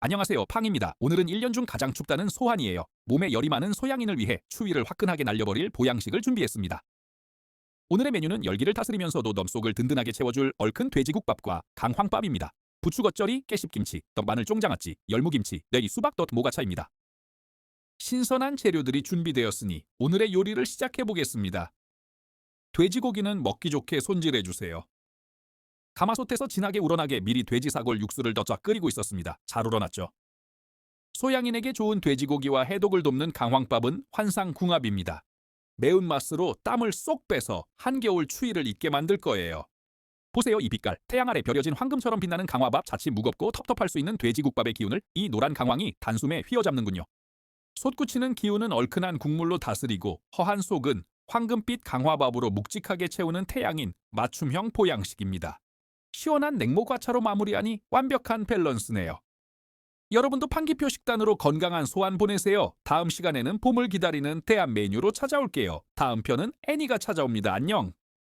안녕하세요. 팡입니다. 오늘은 1년 중 가장 춥다는 소환이에요. 몸에 열이 많은 소양인을 위해 추위를 화끈하게 날려버릴 보양식을 준비했습니다. 오늘의 메뉴는 열기를 다스리면서도 넘속을 든든하게 채워줄 얼큰 돼지국밥과 강황밥입니다. 부추 겉절이, 깨씹김치, 떡마늘 쫑장아찌, 열무김치, 내리 수박 덧 모가차입니다. 신선한 재료들이 준비되었으니 오늘의 요리를 시작해 보겠습니다. 돼지고기는 먹기 좋게 손질해 주세요. 가마솥에서 진하게 우러나게 미리 돼지 사골 육수를 넣자 끓이고 있었습니다. 잘 우러났죠. 소양인에게 좋은 돼지고기와 해독을 돕는 강황밥은 환상궁합입니다. 매운맛으로 땀을 쏙 빼서 한겨울 추위를 잊게 만들 거예요. 보세요 이 빛깔. 태양 아래 벼려진 황금처럼 빛나는 강화밥 자칫 무겁고 텁텁할 수 있는 돼지국밥의 기운을 이 노란 강황이 단숨에 휘어잡는군요. 솟구치는 기운은 얼큰한 국물로 다스리고 허한 속은 황금빛 강화밥으로 묵직하게 채우는 태양인 맞춤형 보양식입니다. 시원한 냉모과차로 마무리하니 완벽한 밸런스네요. 여러분도 판기표 식단으로 건강한 소환 보내세요. 다음 시간에는 봄을 기다리는 대한 메뉴로 찾아올게요. 다음 편은 애니가 찾아옵니다. 안녕.